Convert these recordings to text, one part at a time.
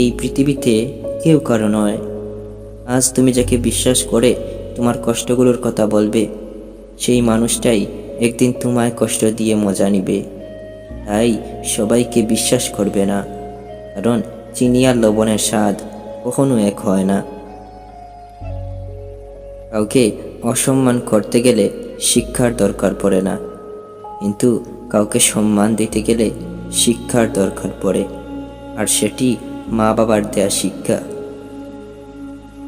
এই পৃথিবীতে কেউ কারও নয়। আজ তুমি যাকে বিশ্বাস করে তোমার কষ্টগুলোর কথা বলবে, সেই মানুষটাই একদিন তোমায় কষ্ট দিয়ে মজা নিবে। তাই সবাইকে বিশ্বাস করবে না, কারণ চিনি আর লবণের স্বাদ কখনো এক হয় না। কাউকে অসম্মান করতে গেলে শিক্ষার দরকার পড়ে না, কিন্তু কাউকে সম্মান দিতে গেলে শিক্ষার দরকার পড়ে, আর সেটি মা বাবার দেয়া শিক্ষা।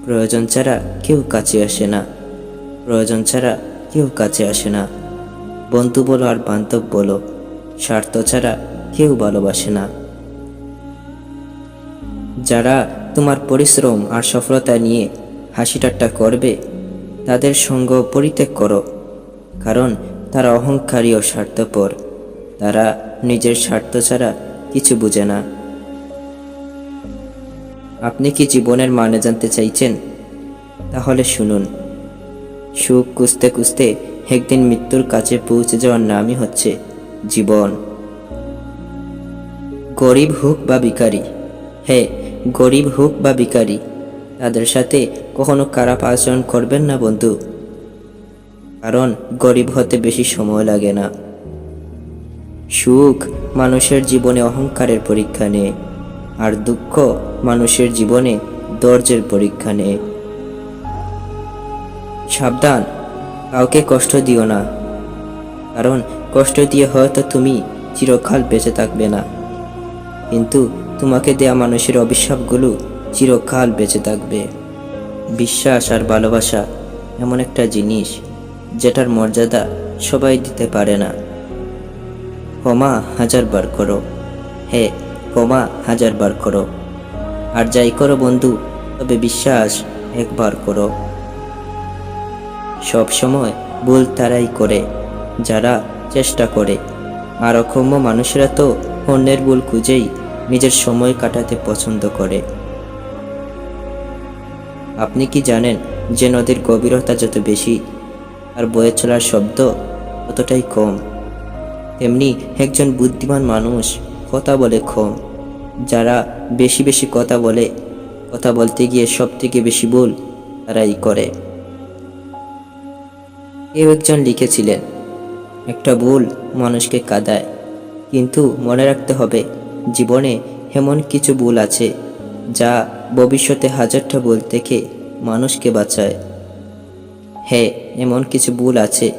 প্রয়োজন ছাড়া কেউ কাছে আসে না। প্রয়োজন ছাড়া কেউ কাছে আসে না। বন্ধু বলো আর বান্ধব বলো, স্বার্থ ছাড়া কেউ ভালোবাসে না। যারা তোমার পরিশ্রম আর সফলতা নিয়ে হাসি ঠাট্টা করবে, তাদের সঙ্গ পরিত্যাগ করো, কারণ তারা অহংকারী ও স্বার্থপর। তারা নিজের স্বার্থ ছাড়া কিছু বোঝে না। আপনি কি জীবনের মানে জানতে চাইছেন? তাহলে শুনুন। সুখ খুঁজতে খুঁজতে একদিন মৃত্যুর কাছে পৌঁছে যাওয়ার নামই হচ্ছে জীবন। গরিব হোক বা ভিখারি হ্যাঁ গরিব হোক বা ভিখারি, তাদের সাথে কখনো খারাপ আচরণ করবেন না বন্ধু। কারণ গরিব হতে বেশি সময় লাগে না। সুখ মানুষের জীবনে অহংকারের পরীক্ষা নেয়। আর দুঃখ মানুষের জীবনে ধৈর্যের পরীক্ষা নেয়। সাবধান, কাউকে কষ্ট দিও না। কারণ কষ্ট দিয়ে হয়তো তুমি চিরকাল বেঁচে থাকবে না। কিন্তু তোমাকে দেয়া মানুষের অভিশাপগুলো চিরকাল বেঁচে থাকবে। বিশ্বাস আর ভালোবাসা এমন একটা জিনিস যেটার মর্যাদা সবাই দিতে পারে না। ক্ষমা হাজার বার করো। হ্যাঁ ক্ষমা হাজার বার করো। আর যাই করো বন্ধু, তবে বিশ্বাস একবার করো। সব সময় ভুল তারাই করে, যারা চেষ্টা করে। আর অক্ষম্য মানুষেরা তো অন্যের ভুল খুঁজেই নিজের সময় কাটাতে পছন্দ করে। আপনি কি জানেন যে নদীর গভীরতা যত বেশি, আর বয়ে চলার শব্দ ততটাই কম? তেমনি একজন বুদ্ধিমান মানুষ কথা বলে কম যারা বেশি বেশি কথা বলে, কথা বলতে গিয়ে সব থেকে বেশি ভুল তারাই করে। কেউ একজন লিখেছিলেন, একটা ভুল মানুষকে কাঁদায়, কিন্তু মনে রাখতে হবে, জীবনে এমন কিছু ভুল আছে, যা ভবিষ্যতে হাজারটা ভুল থেকে মানুষকে বাঁচায়। হ্যাঁ এমন কিছু ভুল আছে,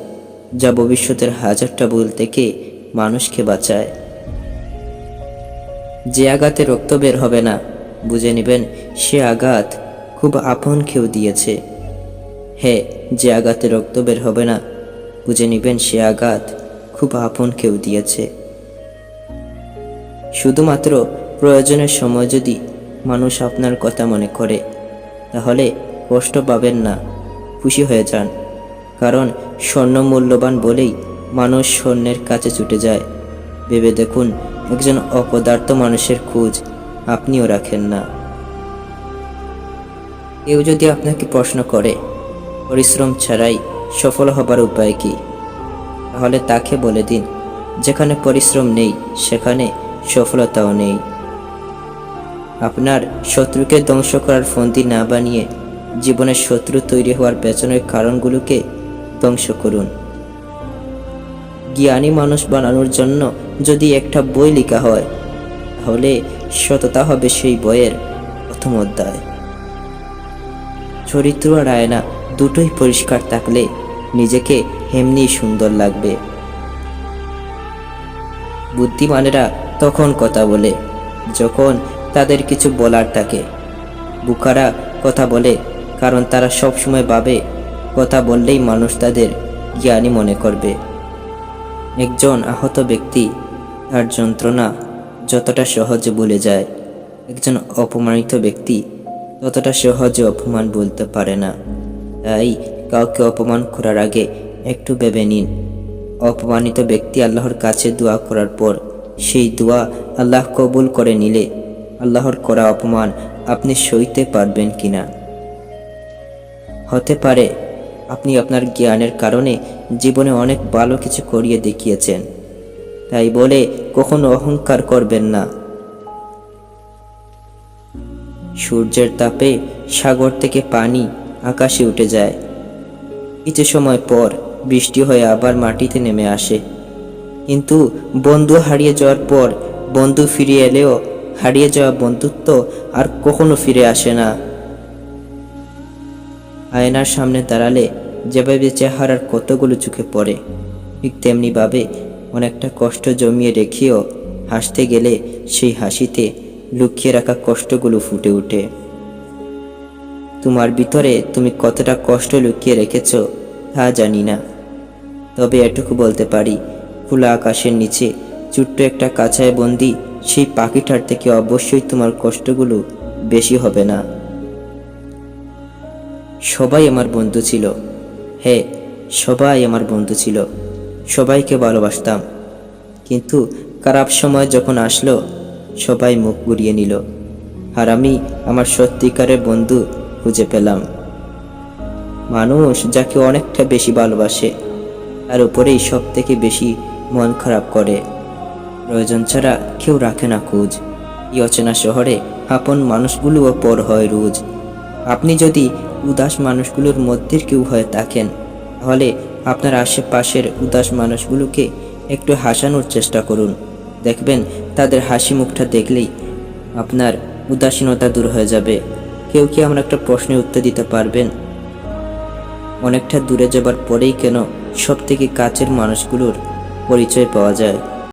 যা ভবিষ্যতের হাজারটা ভুল থেকে মানুষকে বাঁচায়। যে আঘাতে রক্ত বের হবে না, বুঝে নেবেন, সে আঘাত খুব আপন কেউ দিয়েছে। হ্যাঁ যে আঘাতে রক্ত বের হবে না, বুঝে নেবেন, সে আঘাত খুব আপন কেউ দিয়েছে। শুধুমাত্র প্রয়োজনের সময় যদি মানুষ আপনার কথা মনে করে, তাহলে কষ্ট পাবেন না, খুশি হয়ে যান। কারণ স্বর্ণ মূল্যবান বলেই মানুষ স্বর্ণের কাছে ছুটে যায়। ভেবে দেখুন একজন অপদার্থ মানুষের খোঁজ আপনিও রাখেন না। কেউ যদি আপনাকে প্রশ্ন করে, পরিশ্রম ছাড়াই সফল হবার উপায় কি? তাহলে তাকে বলে দিন, যেখানে পরিশ্রম নেই, সেখানে সফলতাও নেই। আপনার শত্রুকে ধ্বংস করার ফন্দি না বানিয়ে জীবনের শত্রু তৈরি হওয়ার পেছনের কারণগুলোকে ধ্বংস করুন। জ্ঞানী মানুষ বানানোর জন্য যদি একটা বই লেখা হয়, তাহলে সততা হবে সেই বইয়ের প্রথম অধ্যায়। চরিত্র আর আয়না দুটোই পরিষ্কার থাকলে নিজেকে এমনি সুন্দর লাগবে। বুদ্ধিমানেরা তখন কথা বলে, যখন তাদের কিছু বলার থাকে। বুকারা কথা বলে, কারণ তারা সব সময় ভাবে, কথা বললেই মানুষ তাদের জ্ঞানী মনে করবে। একজন আহত ব্যক্তি তার যন্ত্রণা যতটা সহজে ভুলে যায়, একজন অপমানিত ব্যক্তি ততটা সহজে অপমান বলতে পারে না। তাই কাউকে অপমান করার আগে একটু ভেবে নিন। অপমানিত ব্যক্তি আল্লাহর কাছে দোয়া করার পর সেই দোয়া আল্লাহ কবুল করে নিলে আল্লাহর করা অপমান আপনি সইতে পারবেন কিনা। হতে পারে আপনি আপনার জ্ঞানের কারণে জীবনে অনেক ভালো কিছু করিয়ে দেখিয়েছেন। তাই বলে কখনো অহংকার করবেন না। সূর্যের তাপে সাগর থেকে পানি আকাশে উঠে যায়। কিছু সময় পর বৃষ্টি হয়ে আবার মাটিতে নেমে আসে। কিন্তু বন্ধু হারিয়ে যাওয়ার পর বন্ধু ফিরে এলেও হারিয়ে যাওয়া বন্ধুত্ব আর কখনো ফিরে আসে না। আয়নার সামনে দাঁড়ালে যেভাবে চেহারার কতগুলো চোখে পড়ে, ঠিক তেমনিভাবে অনেকটা কষ্ট জমিয়ে রেখেও হাসতে গেলে সেই হাসিতে লুকিয়ে রাখা কষ্টগুলো ফুটে ওঠে। তোমার ভিতরে তুমি কতটা কষ্ট লুকিয়ে রেখেছ তা জানি না। তবে এটুকু বলতে পারি, খোলা আকাশের নিচে ছোট্ট একটা কাছায় বন্দি সেই পাখিটার থেকে অবশ্যই তোমার কষ্টগুলো বেশি হবে না। সবাই আমার বন্ধু ছিল। হ্যাঁ সবাই আমার বন্ধু ছিল। সবাইকে ভালোবাসতাম। কিন্তু খারাপ সময় যখন আসলো, সবাই মুখ ঘুরিয়ে নিল আর আমি আমার সত্যিকারের বন্ধু খুঁজে পেলাম। মানুষ যাকে অনেকটা বেশি ভালোবাসে, তার উপরেই সব থেকে বেশি মন খারাপ করে। প্রয়োজন ছাড়া কেউ রাখে না খোঁজ। এই অচেনা শহরে আপন মানুষগুলোও পর হয় রোজ। আপনি যদি উদাস মানুষগুলোর মধ্যে কেউ হয়ে থাকেন, তাহলে আপনার আশেপাশের উদাস মানুষগুলোকে একটু হাসানোর চেষ্টা করুন। দেখবেন তাদের হাসি মুখটা দেখলেই আপনার উদাসীনতা দূর হয়ে যাবে। কেউ কি আমরা একটা প্রশ্নের উত্তর দিতে পারবেন? অনেকটা দূরে যাবার পরেই কেন সব থেকে কাছের মানুষগুলোর পরিচয় পাওয়া যায়?